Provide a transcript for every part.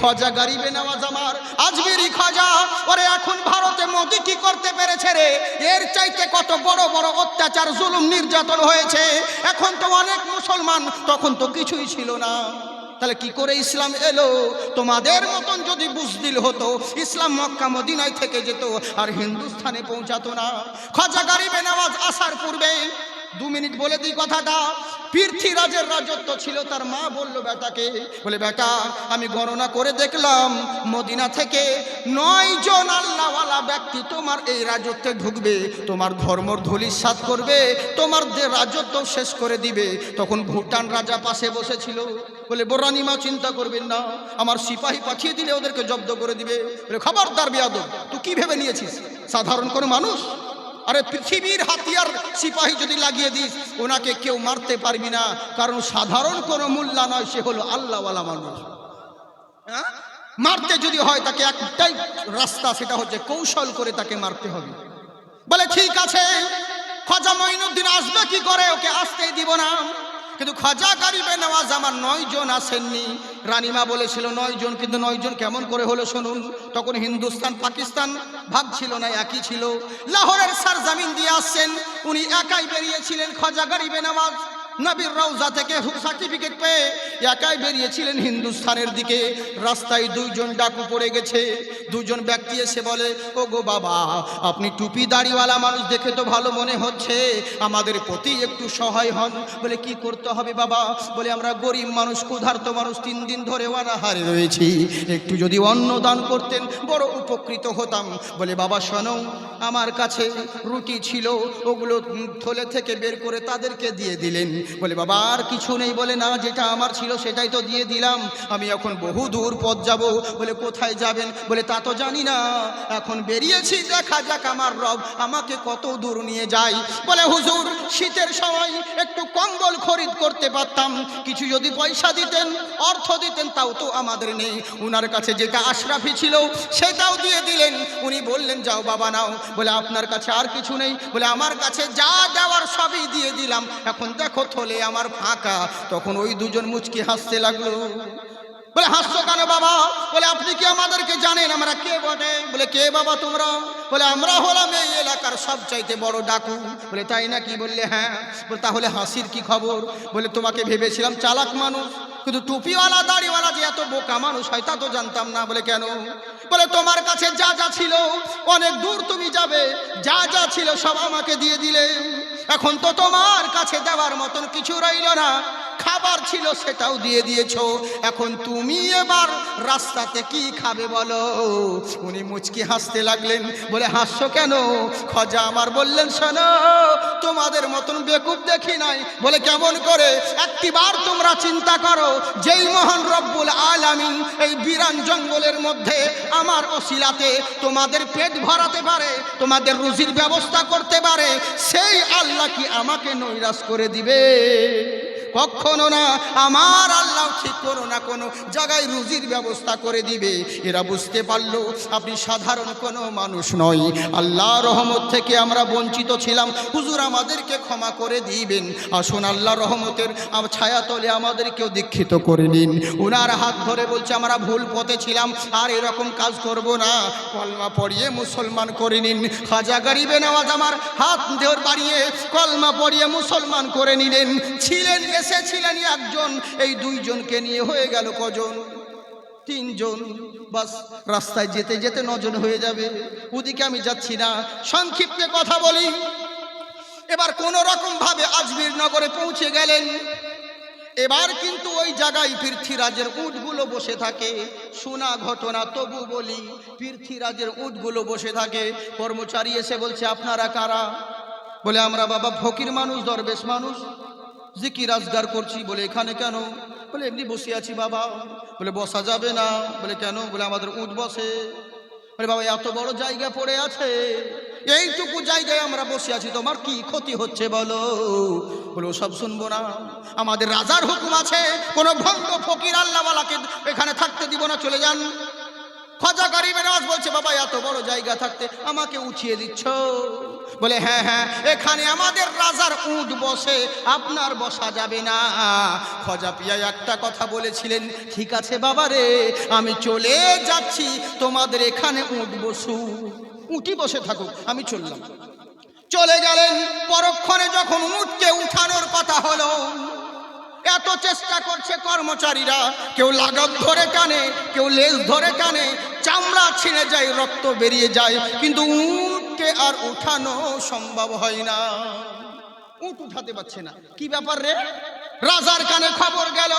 খজা গরিবে নওয়াজ আমার। আজমেরি খজা। ওরে, এখন ভারতে মোদি কি করতে পেরেছে রে? এর চাইতে কত বড় বড় অত্যাচার, জুলুম, নির্যাতন হয়েছে। এখন তো অনেক মুসলমান, তখন তো কিছুই ছিল না। তাহলে কি করে ইসলাম এলো? তোমাদের মতন যদি বুঝদিল হতো, ইসলাম মক্কা মদিনায় থেকে যেত, আর হিন্দুস্থানে পৌঁছাতো না। খজা গরিবে নওয়াজ আসার পূর্বে দু মিনিট বলে দিই কথাটা। পৃথ্বীরাজের রাজত্ব ছিল, তার মা বলল, বেটাকে। বলে, বেটা, আমি গণনা করে দেখলাম, মদিনা থেকে নয় জন আল্লাহওয়ালা ব্যক্তি তোমার এই রাজত্বে ঢুকবে। তোমার ধর্মর ধুলিসাত করবে, তোমার যে রাজত্ব শেষ করে দিবে। তখন ভুটান রাজা পাশে বসেছিল। বলে, বোরানিমা, চিন্তা করবেন না, আমার সিপাহী পাঠিয়ে দিলে ওদেরকে জব্দ করে দিবে। বলে, খবরদার বিয়াদব, তুই কি ভেবে নিয়েছিস? সাধারণ কোনো মানুষ? আরে পৃথিবীর হাতিয়ার সিপাহী যদি লাগিয়ে দিস, ওনাকে কেউ মারতে পারবি না। কারণ সাধারণ কোনো মূল্যা নয়, সে হলো আল্লাহওয়ালা মানুষ। হ্যাঁ? মারতে যদি হয়, তাকে একটাই রাস্তা, সেটা হচ্ছে কৌশল করে তাকে মারতে হবে। বলে, ঠিক আছে, খজা মঈনুদ্দিন আসবে কি করে? ওকে আসতেই দিব না। কিন্তু খাজা গারিবে নেওয়াজ আমার নয় জন আসেননি। রানিমা বলেছিল নয় জন কিন্তু নয় জন কেমন করে হলো শুনুন। তখন হিন্দুস্তান, পাকিস্তান ভাগ ছিল না, একই ছিল। লাহোরের সার জামিন দিয়ে আসছেন, উনি একাই বেরিয়েছিলেন খাজা গারিবে নেওয়াজ নবীর রওজা থেকে সার্টিফিকেট পেয়ে একাই বেরিয়েছিলেন হিন্দুস্থানের দিকে। রাস্তায় দুইজন ডাকু পড়ে গেছে। দুজন ব্যক্তি এসে বলে ও গো বাবা, আপনি টুপি দাড়িওয়ালা মানুষ দেখে তো ভালো মনে হচ্ছে। আমাদের প্রতি একটু সহায় হন। বলে, কি করতে হবে বাবা? বলে, আমরা গরিব মানুষ, ক্ষুধার্ত মানুষ, তিন দিন ধরে অনাহারে রয়েছি। একটু যদি অন্ন দান করতেন, বড় উপকৃত হতাম। বলে, বাবা, শোনো, আমার কাছে রুটি ছিল। ওগুলো থলে থেকে বের করে তাদেরকে দিয়ে দিলেন। বলে, বাবা, আর কিছু নেই, বলে, না, যেটা আমার ছিল সেটাই তো দিয়ে দিলাম। আমি এখন বহু দূর পথ যাব। বলে, কোথায় যাবেন? বলে, তা তো জানি না। এখন বেরিয়েছি, দেখা যাক আমার রব আমাকে কত দূর নিয়ে যায়। বলে, হুজুর, শীতের সময় একটু কম্বল খরিদ করতে পারতাম। কিছু যদি পয়সা দিতেন, অর্থ দিতেন, তাও তো আমাদের নেই। উনার কাছে যেটা আশরাফি ছিল, সেটাও দিয়ে দিলেন। উনি বললেন, যাও, বাবা, নাও। বলে, আপনার কাছে আর কিছু নেই। বলে, আমার কাছে যা দেওয়ার সবই দিয়ে দিলাম। এখন দেখো থলে আমার ফাঁকা। তখন ওই দুজন মুচকি হাসতে লাগল। বলে, হাসছো কেন বাবা? বলে, আপনি কি আমাদেরকে জানেন? আমরা কে বটে? বলে, কে বাবা তোমরা? বলে, আমরা হলাম এই এলাকার সবচাইতে বড় ডাকু। বলে, তাই না কি বললে হ্যাঁ। বলে, তাহলে হাসির কি খবর? বলে, তোমাকে ভেবেছিলাম চালাক মানুষ। কিন্তু টুপিওয়ালা, দাড়িওয়ালা যে এত বোকা মানুষ হয়, তা তো জানতাম না। বলে, কেন? বলে, তোমার কাছে যা যা ছিল, অনেক দূর তুমি যাবে। যা যা ছিল সব আমাকে দিয়ে দিলে। এখন তো তোমার কাছে দেওয়ার মতন কিছু রইল না। খাবার ছিল সেটাও দিয়ে দিয়েছ। এখন তুমি এবার রাস্তাতে কি খাবে বলো? উনি মুচকি হাসতে লাগলেন। বলে, হাসছো কেন? খজা আমার বললেন, শোনো, তোমাদের মতন বেকুব দেখি নাই। বলে, কেমন করে? একটিবার তোমরা চিন্তা করো, যেই মহান রব্বুল আলামিন এই বিরান জঙ্গলের মধ্যে আমার অশিলাতে তোমাদের পেট ভরাতে পারে, তোমাদের রুজির ব্যবস্থা করতে পারে, সেই আল্লাহ কি আমাকে নৈরাশ করে দিবে? কখনো না, আমার আল্লাহ ঠিক করো না কোনো জায়গায় রুজির ব্যবস্থা করে দিবে। এরা বুঝতে পারল, আপনি সাধারণ কোনো মানুষ নয় আল্লাহ রহমত থেকে আমরা বঞ্চিত ছিলাম। হুজুর আমাদেরকে ক্ষমা করে দিবেন। আসুন আল্লাহ রহমতের ছায়াতলে আমাদেরকেও দীক্ষিত করে নিন। ওনার হাত ধরে বলছে, আমরা ভুল পথে ছিলাম, আর এরকম কাজ করব না। কলমা পড়িয়ে মুসলমান করে নিন। খাজা গরিবে আমার হাত ধরে বাড়িয়ে কলমা পড়িয়ে মুসলমান করে নিলেন। ছিলেন এসেছিলেন একজন, এই দুইজনকে নিয়ে হয়ে গেল কজন? তিনজন। বাস, রাস্তায় যেতে যেতে নজন হয়ে যাবে। ওদিকে আমি যাচ্ছি না। সংক্ষিপ্তে কথা বলি। এবার কোন রকম ভাবে আজমির নগরে পৌঁছে গেলেন। এবার কিন্তু ওই জায়গায় পৃথ্বীরাজের উটগুলো বসে থাকে। শোনা ঘটনা, তবু বলি, পৃথ্বীরাজের উটগুলো বসে থাকে। কর্মচারী এসে বলছে, আপনারা কারা? বলে, আমরা বাবা ফকির মানুষ, দরবেশ মানুষ। জিকি রাজগার করছি? বলে, এখানে কেন? বলে, এমনি বসে আছি বাবা। বলে, বসা যাবে না। বলে, কেন? বলে, আমাদের উঠ বসে। বলে, বাবা, এত বড় জায়গা পড়ে আছে। এইটুকু জায়গায় আমরা বসে আছি। তোমার কি ক্ষতি হচ্ছে বলো? বলো সব শুনব না। আমাদের রাজার হুকুম আছে। কোনো ভঙ্গ ফকির আল্লাহওয়ালাকে এখানে থাকতে দিব না। চলে যান। খাজা গরিবের আওয়াজ বলছে, বাবা, এত বড় জায়গা থাকতে আমাকে উঠিয়ে দিচ্ছ? বলে হ্যাঁ হ্যাঁ এখানে আমাদের রাজার উট বসে, আপনার বসা যাবে না। খজা পিয়া, একটা কথা বলেছিলেন, ঠিক আছে বাবা রে, আমি চলে যাচ্ছি, তোমাদের এখানে উট বসু। উঠি বসে থাকুক, আমি চললাম। চলে গেলেন, পরক্ষণে যখন উঠকে উঠানোর কথা হলো এত চেষ্টা করছে কর্মচারীরা। কেউ লাগাম ধরে কানে, কেউ লেজ ধরে কানে, চামড়া ছিঁড়ে যায়, রক্ত বেরিয়ে যায়, কিন্তু উঠকে আর উঠানো সম্ভব হয় না। উঠ উঠাতে পারছে না। কি ব্যাপার রে? রাজার কানে খবর গেল।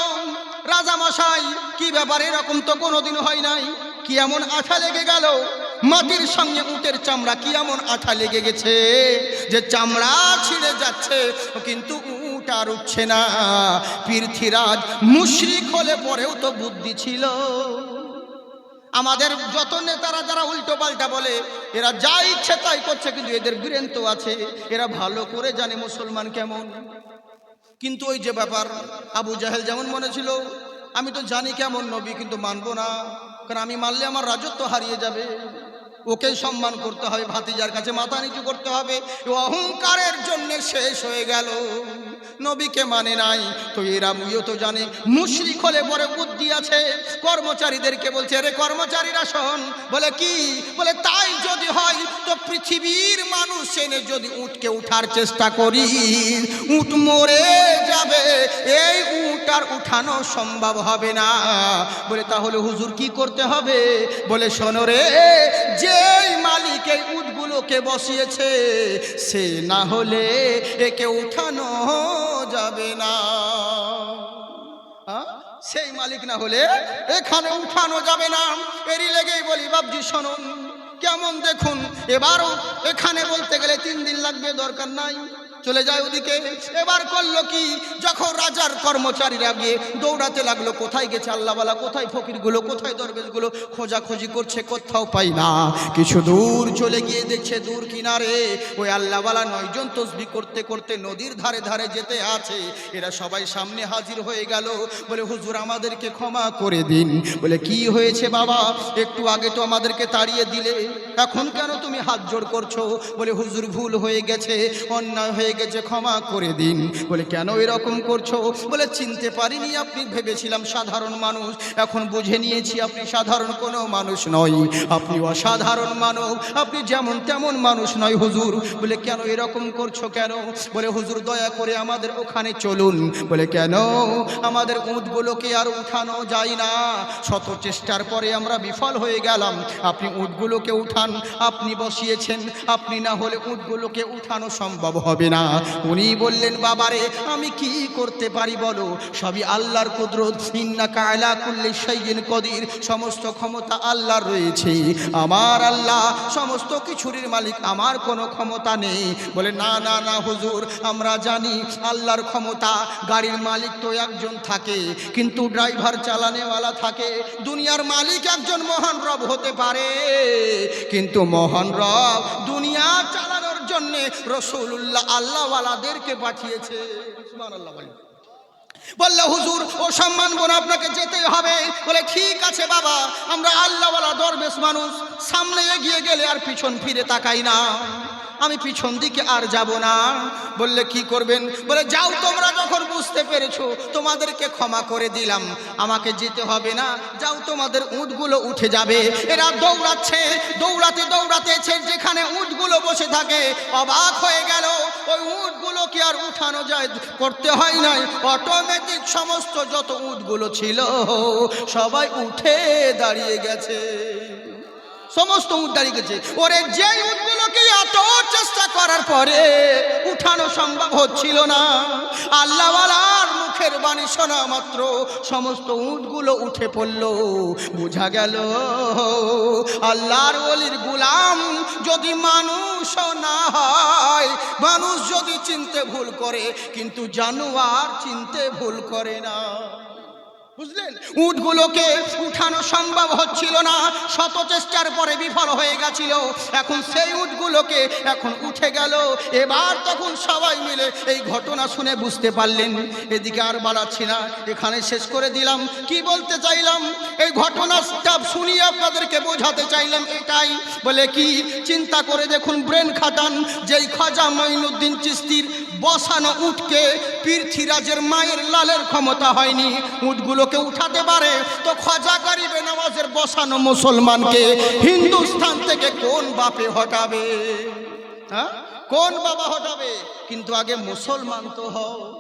রাজা মশাই, কি ব্যাপার? এরকম তো কোনোদিন হয় নাই। কি এমন আঠা লেগে গেল? মাটির সঙ্গে উটের চামড়া কি এমন আঠা লেগে গেছে? যে চামড়া ছিঁড়ে যাচ্ছে, কিন্তু উট আর উঠছে না? পৃথ্বীরাজ মুশরিক হলে পরেও তো বুদ্ধি ছিল। আমাদের যত নেতারা যারা উল্টো পাল্টা বলে, এরা যা ইচ্ছে তাই করছে, কিন্তু এদের ব্রেন তো আছে। এরা ভালো করে জানে মুসলমান কেমন। কিন্তু ওই যে ব্যাপার, আবু জাহেল যেমন মনে ছিল, আমি তো জানি কেমন নবী, কিন্তু মানবো না। কারণ আমি মানলে আমার রাজত্ব হারিয়ে যাবে। ওকে সম্মান করতে হবে, ভাতিজার কাছে মাথা নিচু করতে হবে। অহংকারের জন্য শেষ হয়ে গেল। নবীকে মানে নাই। তো এরা মুইও তো জানে। মুশরিক হলে পরে বুদ্ধি আছে। কর্মচারীদেরকে বলছে রে কর্মচারীরা শোন। বলে, কি? বলে, তাই যদি হয়, তো পৃথিবীর মানুষ এনে যদি উঠকে উঠার চেষ্টা করি উঠ মরে যাবে। এই উট আর উঠানো সম্ভব হবে না। বলে, তাহলে হুজুর কি করতে হবে? বলে, শোনো রে, যেই মালিক এই উটগুলোকে বসিয়েছে, সে না হলে একে উঠানো যাবে না? সেই মালিক না হলে এখানে উঠানো যাবে না। এরই লেগেই বলি বাবজি শোনুন, কেমন দেখুন? এবারও এখানে বলতে গেলে তিন দিন লাগবে, দরকার নাই। চলে যায় ওদিকে। এবার করল কি? যখন রাজার কর্মচারীরা গিয়ে দৌড়াতে লাগল, কোথায় গেছে আল্লাহওয়ালা? কোথায় ফকিরগুলো? কোথায় দরবেশগুলো? খোঁজাখুঁজি করছে, কোথাও পাই না। কিছু দূর চলে গিয়ে দেখছে দূর কিনারে ওই আল্লাহওয়ালা নয়জন তসবি করতে করতে নদীর ধারে ধারে যেতে আছে। এরা সবাই সামনে হাজির হয়ে গেল। বলে, হুজুর, আমাদেরকে ক্ষমা করে দিন। বলে, কি হয়েছে বাবা? একটু আগে তো আমাদেরকে তাড়িয়ে দিলে। এখন কেন তুমি হাত জোড় করছ? বলে, হুজুর, ভুল হয়ে গেছে। অন্যায় হয়ে গেছে, ক্ষমা করে দিন। বলে, কেন এরকম করছ? বলে, চিনতে পারিনি আপনি, ভেবেছিলাম সাধারণ মানুষ। এখন বুঝে নিয়েছি আপনি সাধারণ কোনো মানুষ নয় আপনি অসাধারণ মানব। আপনি যেমন তেমন মানুষ নয়, হুজুর। বলে, কেন এরকম করছ কেন? বলে, হুজুর, দয়া করে আমাদের ওখানে চলুন। বলে, কেন? আমাদের উঁটগুলোকে আর উঠানো যায় না। শত চেষ্টার পরে আমরা বিফল হয়ে গেলাম। আপনি উঁটগুলোকে উঠান, আপনি বসিয়েছেন। আপনি না হলে উঁটগুলোকে উঠানো সম্ভব হবে না। উনি বললেন, বাবারে, আমি কি করতে পারি বলো? সবই আল্লাহর কুদরত। ইন্না কায়লা কুল্লি সাইয়িন কদির। সমস্ত ক্ষমতা আল্লাহর রয়েছে। আমার আল্লাহ সমস্ত কিছুরির মালিক। আমার কোনো ক্ষমতা নেই। বলে, না না না, হুজুর, আমরা জানি আল্লাহর ক্ষমতা, গাড়ির মালিক তো একজন থাকে, কিন্তু ড্রাইভার চালানেওয়ালা থাকে। দুনিয়ার মালিক একজন মহান রব হতে পারে, কিন্তু মহান রব দুনিয়া চালানোর জন্য রসুল্লাহ আল্লাহওয়ালাদেরকে পাঠিয়েছে। বলেন। বললে, হুজুর, ও সম্মান বোন, আপনাকে যেতেই হবে। বলে, ঠিক আছে বাবা, আমরা আল্লাহওয়ালা দরবেশ মানুষ, সামনে এগিয়ে গেলে আর পিছন ফিরে তাকাই না। আমি পিছন দিকে আর যাব না। বললে, কি করবেন? বলে, যাও তোমরা যখন বুঝতে পেরেছ, তোমাদেরকে ক্ষমা করে দিলাম। আমাকে যেতে হবে না। যাও, তোমাদের উঁটগুলো উঠে যাবে। এরা দৌড়াচ্ছে, দৌড়াতে দৌড়াতে যেখানে উঁটগুলো বসে থাকে, অবাক হয়ে গেল। ওই উঁটগুলো কি আর উঠানো যায়? করতে হয় নাই। অটোমেটিক সমস্ত যত উঁটগুলো ছিল, সবাই উঠে দাঁড়িয়ে গেছে। সমস্ত উট দাঁড়িয়ে গেছে। ওরে যে উটগুলোকে এত চেষ্টা করার পরে উঠানো সম্ভব হচ্ছিল না। আল্লাহওয়ালার মুখের বাণী শোনা মাত্র সমস্ত উটগুলো উঠে পড়ল। বোঝা গেল, আল্লাহর ওলির গুলাম যদি মানুষ না হয়, মানুষ যদি চিনতে ভুল করে, কিন্তু জানোয়ার চিনতে ভুল করে না। বুঝলেন? উটগুলোকে উঠানো সম্ভব হচ্ছিল না। শত চেষ্টার পরে বিফল হয়ে গেছিল। এখন সেই উটগুলোকে এখন উঠে গেল। এবার তখন সবাই মিলে এই ঘটনা শুনে বুঝতে পারলেন। এদিকে আর বাড়াচ্ছি না। এখানে শেষ করে দিলাম। কি বলতে চাইলাম? এই ঘটনাটা শুনিয়ে আপনাদেরকে বোঝাতে চাইলাম এটাই। বলে কি? চিন্তা করে দেখুন, ব্রেন খাটান। যেই খাজা মাইনুদ্দিন চিস্তির বসানো উঠকে পৃথ্বীরাজের মায়ের লালের ক্ষমতা হয়নি। উটগুলোকে উঠাতে পারে, তো খজা গরিবে নামাজের বসানো মুসলমানকে হিন্দুস্থান থেকে কোন বাপে হটাবে? হ্যাঁ? কোন বাবা হটাবে? কিন্তু আগে মুসলমান তো হও।